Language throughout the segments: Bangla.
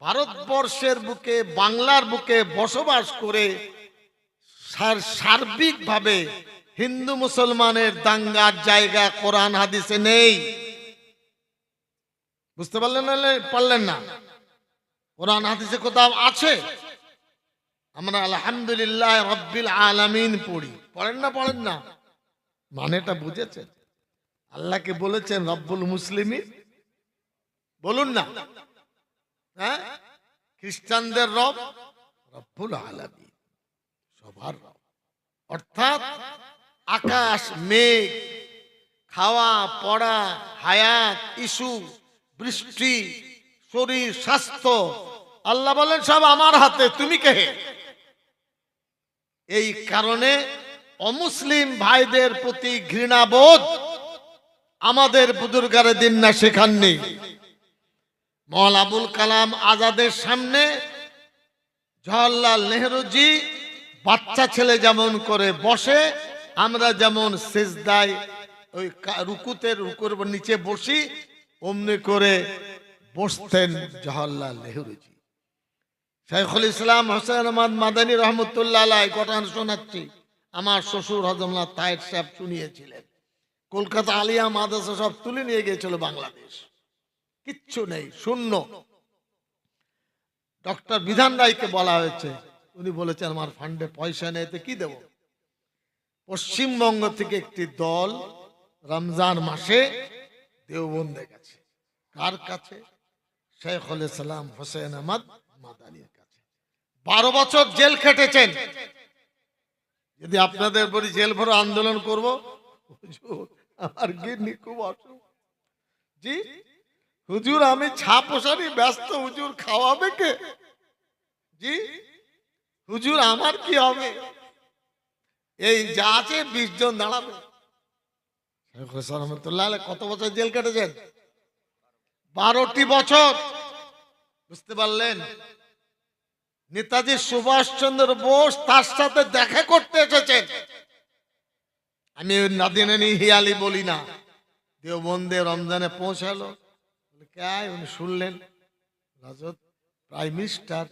ভারতবর্ষের বুকে, বাংলার বুকে বসবাস করে সার- সার্বিকভাবে হিন্দু মুসলমানের দাঙ্গার জায়গা কোরআন হাদিসে নেই। বুঝতে পারলেন না পারলেন না? কোরআন হাদিসে কোথাও আছে? আমরা আলহামদুলিল্লাহ রব্বিল আলামিন পড়ি। পড়েন না পড়েন না। মানেটা বুঝেছেন? আল্লাহকে বলেছেন রব্বুল মুসলিমিন। বলুন না। হ্যাঁ? খ্রিস্টানদের রব, রব্বুল আলামিন, সবার রব। অর্থাৎ আকাশ, মেঘ, খাওয়া, পড়া, হায়াত ইস্যু বৃষ্টি, শরীর, স্বাস্থ্য, আল্লাহ বলেন সব আমার হাতে, তুমি কে এই কারণে অমুসলিম ভাইদের প্রতি ঘৃণাবোধ আমাদের বুজুর্গারে দিন না শেখাননি। মল আবুল কালাম আজাদের সামনে জওয়াহরলাল নেহরুজি বাচ্চা ছেলে যেমন করে বসে, আমরা যেমন সেজদায় ওই রুকুতে, রুকুর নিচে বসি, অমনি করে বসতেন জওয়াহরলাল নেহরুজি। শেখুল ইসলাম হোসেন আহমদ মাদানী রহমতুল্লাহ আলাই ঘটনা শোনাচ্ছি। আমার শ্বশুর হজমলা তায়ের সাহেব শুনিয়েছিলেন। কলকাতা আলিয়া মাদ্রাসা সব তুলে নিয়ে গিয়েছিল বাংলাদেশ। কিচ্ছু নেই, শূন্য। ডক্টর বিধান রায়কে বলা হয়েছে। উনি বলেছেন, আমার ফান্ডে পয়সা নেই, তো কি দেব? পশ্চিমবঙ্গ থেকে একটি দল রমজান মাসে দেওবন্দে গেছে। কার কাছে? শেখুল ইসলাম হোসেন আহমদ মাদানির কাছে। বারো বছর জেল খেটেছেন। যদি আপনাদের বলি জেল ভরো আন্দোলন করব আমার গিন্নি খুব অসুখ। জি? হুজুর, আমি ছাপোসারি ব্যস্ত, হুজুর খাওয়াবে কে? জি? হুজুর, আমার কি হবে? এই যা আছে বিশ জন দাঁড়াবে। রহমতুল্লাহ, কত বছর জেল কেটেছেন? বারোটি বছর। বুঝতে পারলেন? নেতাজি সুভাষচন্দ্র বোস তার সাথে দেখা করতে এসেছেন। আমি ওই নাদিনানি হিয়ালি বলি না। দেওবন্দে রমজানে পৌঁছালো। শুনলেন রাজত প্রাইম মিনিস্টার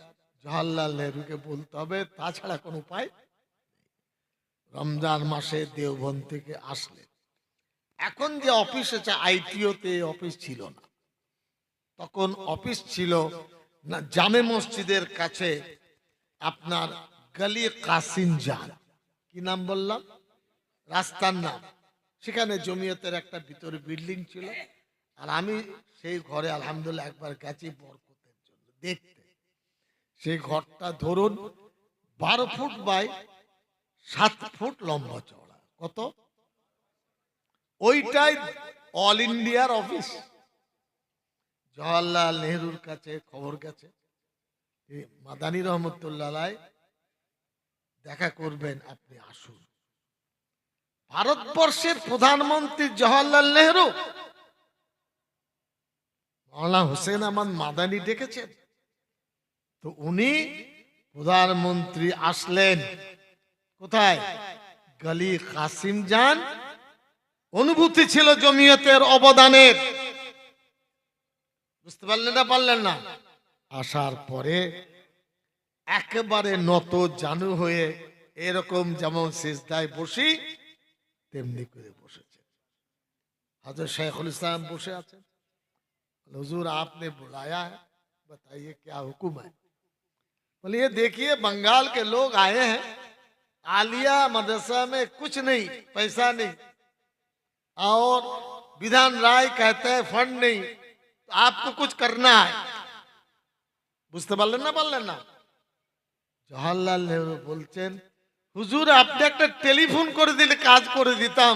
জওয়াহরলাল নেহরুকে বলতে হবে, তাছাড়া কোনো উপায় রমজান মাসে দেওবন্দ থেকে আসলেন। এখন যে অফিস আছে, আইটিওতে অফিস ছিল না। তখন অফিস ছিল না, জামে মসজিদের কাছে আপনার গলি কাসিম জান। কি নাম বললাম? রাস্তার নাম। সেখানে জমিয়তের একটা ভিতরে বিল্ডিং ছিল। আর আমি সেই ঘরে আলহামদুলিল্লাহ একবার গেছি বরকতের জন্য, দেখতে। সেই ঘরটা ধরুন বারো ফুট বাই সাত ফুট লম্বা চওড়া। কত? ওইটাই অল ইন্ডিয়ার অফিস জওয়াহরলাল নেহরুর কাছে খবর গেছে। মাদানী রহমতুল্লাহ দেখা করবেন আপনি, আসুন। ভারতবর্ষের প্রধানমন্ত্রী জওয়াহরলাল নেহরু মাওলানা হোসেন আমার মাদানি ডেকেছেন। তো উনি প্রধানমন্ত্রী আসলেন। কোথায়? গলি কাসিম যান অনুভূতি ছিল জমিয়তের অবদানের। বুঝতে পারলেন না পারলেন না? আসার পরে একেবারে নত জানু হয়ে এরকম যেমন সিজদায় বসি, তেমনি করে বসেছে। আজ শেখুল ইসলাম বসে আছেন। हुजूर आपने बुलाया है बताइए क्या हुक्म है बोले ये देखिए बंगाल के लोग आए हैं आलिया मदरसा में कुछ नहीं पैसा नहीं और विधान राय कहते हैं फंड नहीं तो आपको कुछ करना है বুঝতে পারলেন না পারলেন না জওয়াহরলাল নেহরু বলছেন হুজুর আপনি একটা টেলিফোন করে দিলে কাজ করে দিতাম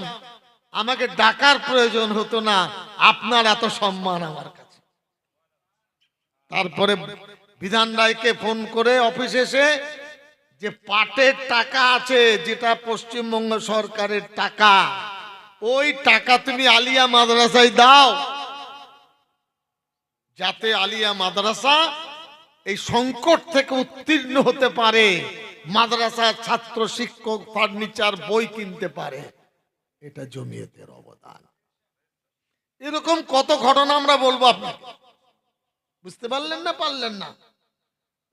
আমাকে ডাকার প্রয়োজন হতো না আপনার এত সম্মান আমার কাছে তারপরে বিধান রায়কে ফোন করে অফিসে এসে যে পাটের টাকা আছে, যেটা পশ্চিমবঙ্গ সরকারের টাকা, ওই টাকা তুমি আলিয়া মাদ্রাসায় দাও। যাতে আলিয়া মাদ্রাসা এই সংকট থেকে উত্তীর্ণ হতে পারে, মাদ্রাসার ছাত্র শিক্ষক, ফার্নিচার, বই কিনতে পারে। এটা জমিয়তের অবদান। এরকম কত ঘটনা আমরা বলব আপনাকে। বুঝতে পারলেন না পারলেন না?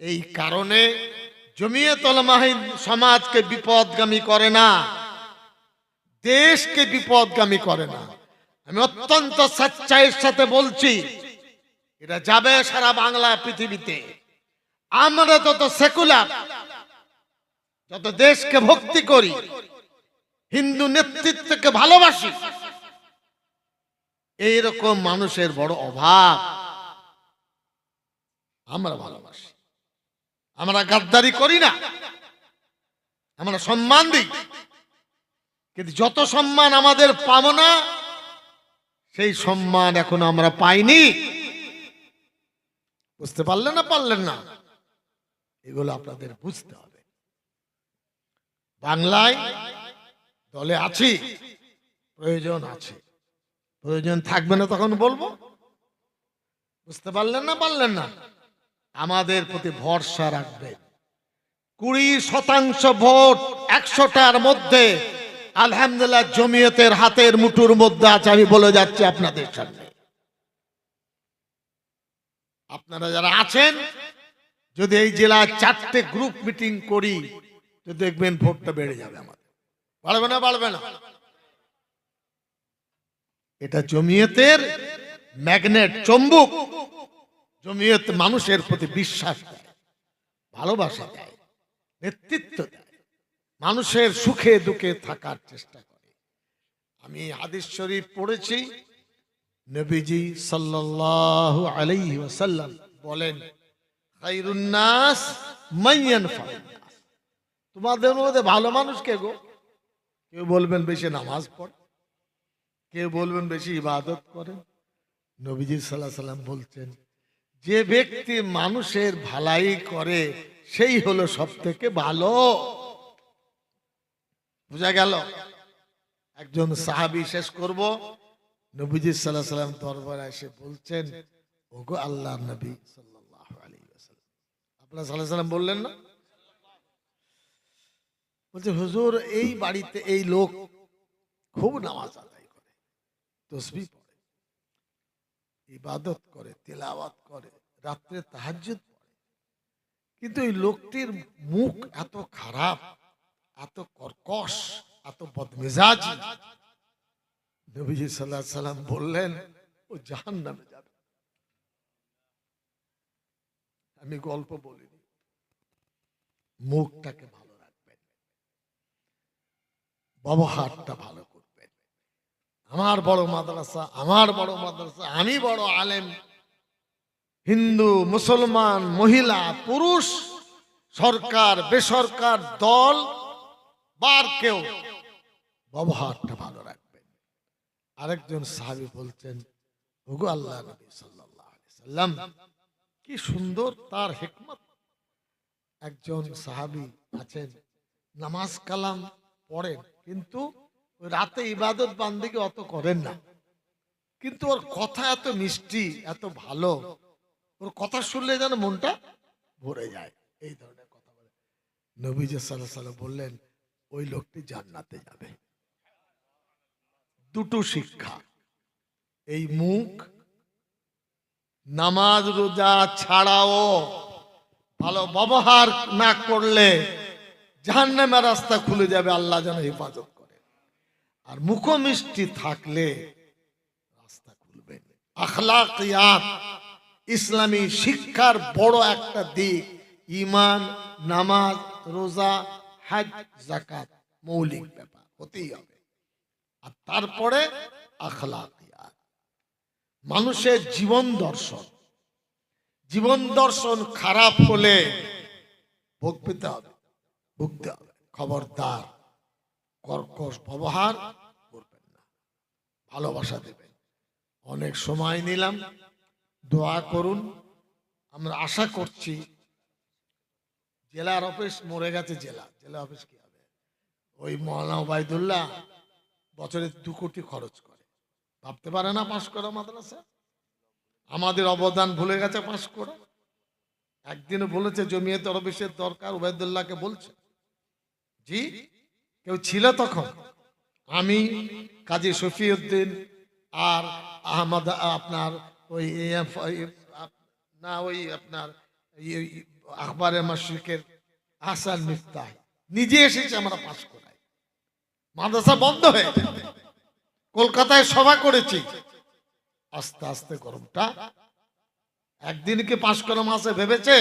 এই কারণে জমিয়ত মাহিন সমাজকে বিপদগামী করে না, দেশকে বিপদগামী করে না। আমি অত্যন্ত সচ্চাইয়ের সাথে বলছি, এটা যাবে সারা বাংলা পৃথিবীতে। আমরা তত সেকুলার, যত দেশকে ভক্তি করি, হিন্দু নেতৃত্বকে ভালোবাসি, এইরকম মানুষের বড় অভাব। আমরা ভালোবাসি। আমরা গাদ্দারি করি না। আমরা সম্মান দিই। কিন্তু যত সম্মান আমাদের পাবো না, সেই সম্মান এখন আমরা পাইনি। বুঝতে পারলেন না পারলেন না? এগুলো আপনাদের বুঝতে হবে। বাংলায় দলে আছি, প্রয়োজন আছে। প্রয়োজন থাকবে না তখন বলব। বুঝতে পারলেন না পারলেন না? আমাদের প্রতি ভরসা রাখবে। কুড়ি শতাংশ ভোট একশোটার মধ্যে আলহামদুলিল্লাহ জমিয়তের হাতের মুঠুর মধ্যে আছে, আমি বলে যাচ্ছি আপনাদের সামনে। আপনারা যারা আছেন, যদি এই জেলায় চারটে গ্রুপ মিটিং করি, তো দেখবেন ভোটটা বেড়ে যাবে আমাদের। বাড়বে না বাড়বে না। এটা জমিয়তের ম্যাগনেট চম্বুক। জমিয়ত মানুষের প্রতি বিশ্বাস দেয়, ভালোবাসা দেয়, নেতৃত্ব দেয়, মানুষের সুখে দুঃখে থাকার চেষ্টা করে। আমি হাদিস শরীফ পড়েছি, নবীজি সাল্লাল্লাহু আলাইহি ওয়াসাল্লাম বলেন খায়রুন নাস মাইয়ান তোমাদের মধ্যে ভালো মানুষ কে গো? কেউ বলবেন বেশি নামাজ পড়ে, কেউ বলবেন বেশি ইবাদত করেন নবীজি সাল্লাহ সাল্লাম বলছেন যে ব্যক্তি মানুষের ভালাই করে, সেই হলো সব থেকে ভালো। বুঝা গেল? একজন সাহাবি শেষ করব। নবীজি সাল্লাহ সাল্লাম দরবারে এসে বলছেন, ওগো আল্লাহ নবী আলাইহি ওয়াসাল্লাম। আপনার সাল্লাহ সাল্লাম বললেন না? বলছে, হুজুর, এই বাড়িতে এই লোক খুব নামাজ আদায় করে, তসবি ইবাদত করে, তেলাওয়াত করে, রাত্রে তাহাজ্জুদ পড়ে কিন্তু এই লোকটির মুখ এত খারাপ, এত কর্কশ, এত বদমেজাজ। নবীজি সাল্লাহ সাল্লাম বললেন, ও জাহান নামে যাবে। আমি গল্প বলিনি। মুখটাকে ভালো রাখবেন। ব্যবহারটা ভালো আমার বড় মাদ্রাসা, আমার বড় মাদ্রাসা, আমি বড় আলেম। হিন্দু, মুসলমান, মহিলা, পুরুষ, সরকার, বেসরকার, দল, বার কেউ ব্যবহারটা ভালো রাখবেন আরেকজন সাহাবি বলছেন, ওগো আল্লাহ নবী সাল্লাম, কি সুন্দর তার হিকমত। একজন সাহাবি আছেন, নামাজ কালাম পড়েন, কিন্তু রাতে ইবাদত বান্দিকে অত করেন না। কিন্তু ওর কথা এত মিষ্টি, এত ভালো, ওর কথা শুনলে যেন মনটা ভরে যায়। এই ধরনের কথা বলে। নবীজ সাল্লাহ সাল্লাম বললেন, ওই লোকটি জান্নাতে যাবে। দুটো শিক্ষা। এই মুখ, নামাজ, রোজা ছাড়াও ভালো ব্যবহার না করলে জাহান্নামের রাস্তা খুলে যাবে, আল্লাহ যেন হেফাজত আর মুখ মিষ্টি থাকলে রাস্তা খুলবে আখলাকিয়াত, ইসলামী শিক্ষার বড় একটা দিক ইমান নামাজ, রোজা, হাজ জাকাত মৌলিক ব্যাপার, হতেই হবে। আর তারপরে আখলাকিয়াত। মানুষের জীবন দর্শন। জীবন দর্শন খারাপ হলে ভোগ পেতে হবে, ভুগতে হবে। খবরদার। কর্কশ ব্যবহার করবেন না। ভালোবাসা দেবেন। অনেক সময় নিলাম। দোয়া করুন। আমরা আশা করছি জেলার অফিস মরে গেছে জেলা। জেলা অফিস কি হবে? ওই মৌলানা ওবায়দুল্লাহ বছরে দু কোটি খরচ করে। ভাবতে পারে না পাশ করা মাদ্রাসা? আমাদের অবদান ভুলে গেছে পাশ করা। একদিনও বলেছে জমিয়ত অফিসের দরকার ওবায়দুল্লাহকে বলছে। জি? কেউ ছিল তখন? আমি কাজী শফিউদ্দিন আর আহমদ, আপনার ওই না, ওই আপনার আখবারে মাসিকের হাসান মিফতাহ নিজে এসেছে আমরা পাশ করাই মাদ্রাসা বন্ধ হয়ে কলকাতায় সভা করেছি। আস্তে আস্তে গরমটা একদিন কি পাশ করা মাসে ভেবেছে?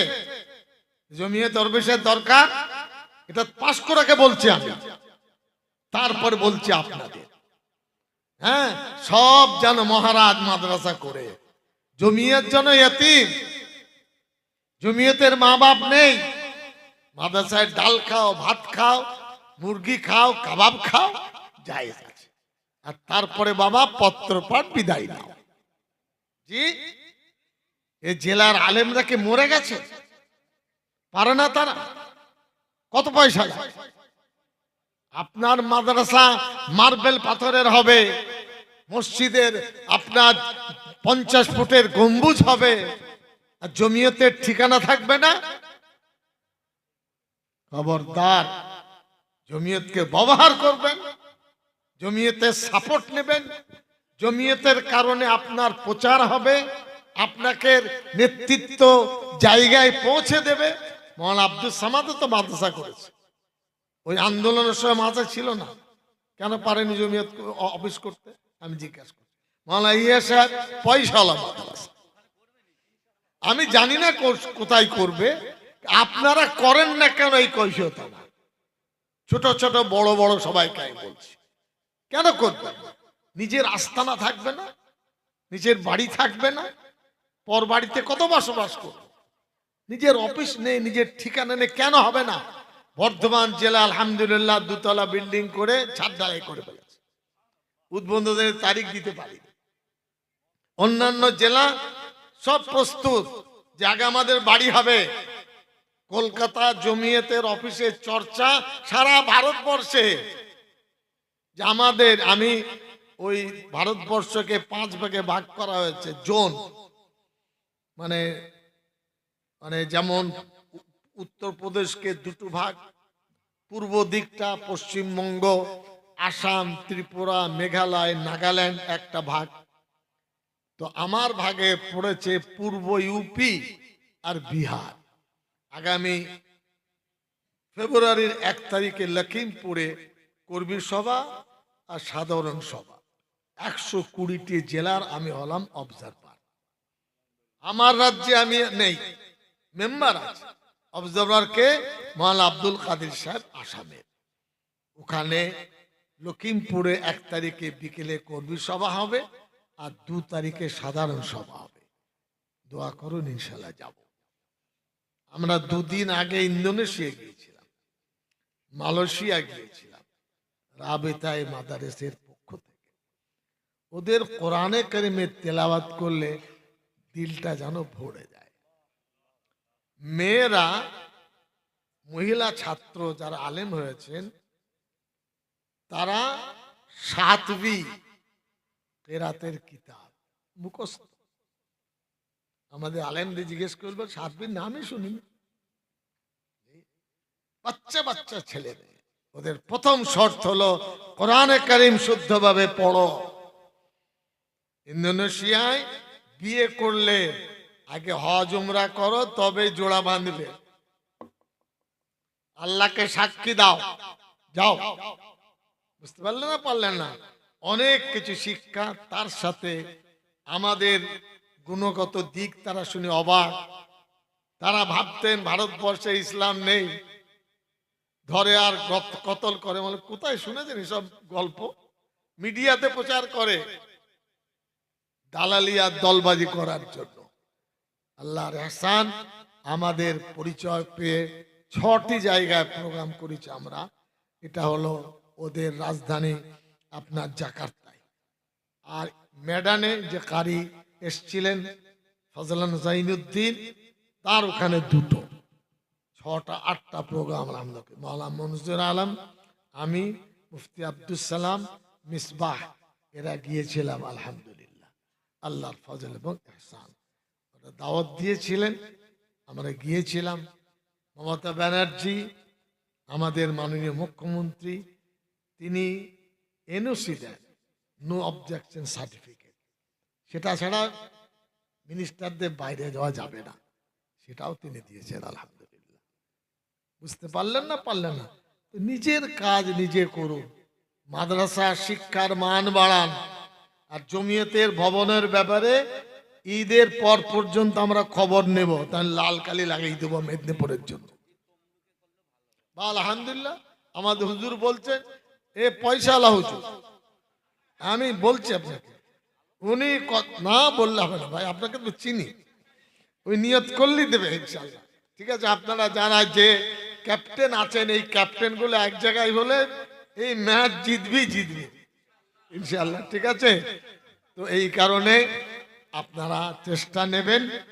জমিয়ে দরবেশের দরকার? এটা পাশ করাকে বলছি আমি। তারপর বলছি আপনাদের। হ্যাঁ সব যেন মহারাজ মাদ্রাসা করে। জমিয়ত জন্য এতিম। জমিয়তের মা বাপ নেই। মাদ্রাসায় ডাল খাও, ভাত খাও, মুরগি খাও, কাবাব খাও যাই আছে। আর তারপরে বাবা পত্রপাঠ বিদায় নাও। জি, এ জেলার আলেমরা কি মরে গেছে? পারে না তারা? কত পয়সা? আপনার মাদ্রাসা মার্বেল পাথরের হবে, মসজিদের আপনার পঞ্চাশ ফুটের গম্বুজ হবে, আর জমিয়তের ঠিকানা থাকবে না? খবরদার, জমিয়তকে ব্যবহার করবেন, জমিয়তের সাপোর্ট নেবেন, জমিয়তের কারণে আপনার প্রচার হবে, আপনাকে নেতৃত্ব জায়গায় পৌঁছে দেবে। মহান আব্দুল সামাদও তো মাদ্রাসা করেছে। ওই আন্দোলনের সময় মাথা ছিল না। কেন পারেনি জমিয়ত অফিস করতে? আমি জিজ্ঞাসা করি মাওলানা ইয়া সাহেব পয়সাওয়ালা মাদ্রাসা আমি জানি না কোথায় করবে। আপনারা করেন না কেন এই না ছোট ছোট, বড় বড় সবাইকে আমি বলছি। কেন করবে? নিজের আস্তানা থাকবে না? নিজের বাড়ি থাকবে না? পর বাড়িতে কত বসবাস করবে? নিজের অফিস নেই, নিজের ঠিকানা নেই, কেন হবে না? বর্ধমান জেলা, আলহামদুলিল্লাহ, দুতলা বিল্ডিং করে ছাদ ঢালাই করে ফেলেছে। উদ্বোধনের তারিখ দিতে পারি অন্যান্য জেলা সব প্রস্তুত যে আগে আমাদের বাড়ি হবে। কলকাতা জমিয়েতের অফিসের চর্চা সারা ভারতবর্ষে। যে আমাদের, আমি ওই ভারতবর্ষকে পাঁচ ভাগে ভাগ করা হয়েছে, জোন। মানে মানে যেমন উত্তরপ্রদেশকে দুটো ভাগ, পূর্ব দিকটা পশ্চিমবঙ্গ, আসাম, ত্রিপুরা, মেঘালয়, নাগাল্যান্ড একটা ভাগ। তো আমার ভাগে পড়েছে পূর্ব ইউপি আর বিহার। আগামী ফেব্রুয়ারির এক তারিখে লখিমপুরে কর্মী সভা আর সাধারণ সভা। একশো কুড়িটি জেলার আমি হলাম অবজারভার আমার রাজ্যে আমি নেই মেম্বার আছে। অবজারভারকে মহান আব্দুল কাদের সাহেব আসামের। ওখানে লখিমপুরে এক তারিখে বিকেলে কর্মী সভা হবে আর দু তারিখে সাধারণ সভা হবে। দোয়া করুন ইনশাল্লাহ যাব। আমরা দুদিন আগে ইন্দোনেশিয়া গিয়েছিলাম, মালয়েশিয়া গিয়েছিলাম, রাবেতায় মাদারেসের পক্ষ থেকে। ওদের কোরআনে করিমের তেলাওয়াত করলে দিলটা যেন ভরে যায়। মেয়েরা মহিলা ছাত্র যারা আলেম হয়েছেন, তারা সাতবি কেরাতের কিতাব, মুখস্থ। আমাদের আলেমদের জিজ্ঞেস করবে, সাতবির নামই শুনি। বাচ্চা বাচ্চা ছেলে ওদের প্রথম শর্ত হলো, কোরআনে করিম শুদ্ধভাবে পড়ো। ইন্দোনেশিয়ায় বিয়ে করলে আগে হজ উমরা করো তবে জোড়া বাঁধবে। আল্লাহকে সাক্ষী দাও। যাও। বুঝতে পারলেন না পারলেন না? অনেক কিছু শিক্ষা, তার সাথে আমাদের গুণগত দিক তারা শুনে অবাক। তারা ভাবতেন ভারতবর্ষে ইসলাম নেই। ধরে আর কতল করে মানে কোথায় শুনেছেন এসব গল্প? মিডিয়াতে প্রচার করে। দালালি আর দলবাজি করার জন্য। আল্লাহর এহসান, আমাদের পরিচয় পেয়ে ছটি জায়গায় প্রোগ্রাম করেছি আমরা। এটা হলো ওদের রাজধানী আপনার জাকার্তায়। আর ম্যাডানে যে কারি এসছিলেন ফজলান জাইনুদ্দিন, তার ওখানে দুটো। ছটা, আটটা প্রোগ্রাম আমরা মৌলাম মনজুর আলম, আমি, মুফতি আব্দুল সালাম, মিসবাহ, এরা গিয়েছিলাম আলহামদুলিল্লাহ। আল্লাহর ফজল এবং এহসান। দাওয়াত দিয়েছিলেন, আমরা গিয়েছিলাম। মমতা ব্যানার্জি, আমাদের মাননীয় মুখ্যমন্ত্রী, তিনি এনওসি দেন নো অবজেকশন সার্টিফিকেট সেটা ছাড়া মিনিস্টারদের বাইরে যাওয়া যাবে না। সেটাও তিনি দিয়েছেন, আলহামদুলিল্লাহ। বুঝতে পারলেন না পারলেন না? নিজের কাজ নিজে করুন। মাদ্রাসা শিক্ষার মান বাড়ান। আর জমিয়তের ভবনের ব্যাপারে ঈদের পর পর্যন্ত আমরা খবর নেব। তাহলে লাল কালি লাগিয়ে দেবো মেদিনীপুরের জন্য। বা আলহামদুলিল্লাহ, আমাদের হুজুর বলছেন এ পয়সা আলা হুজুর। আমি বলছি আপনাকে, উনি না বললে হবে না, ভাই, আপনাকে তো চিনি। ওই নিয়ত করলেই দেবে ইনশাল্লাহ ঠিক আছে, আপনারা যারা যে ক্যাপ্টেন আছেন, এই ক্যাপ্টেনগুলো এক জায়গায় হলে এই ম্যাচ জিতবি জিতবি। ইনশাল্লাহ ঠিক আছে? তো এই কারণে আপনারা চেষ্টা নেবেন।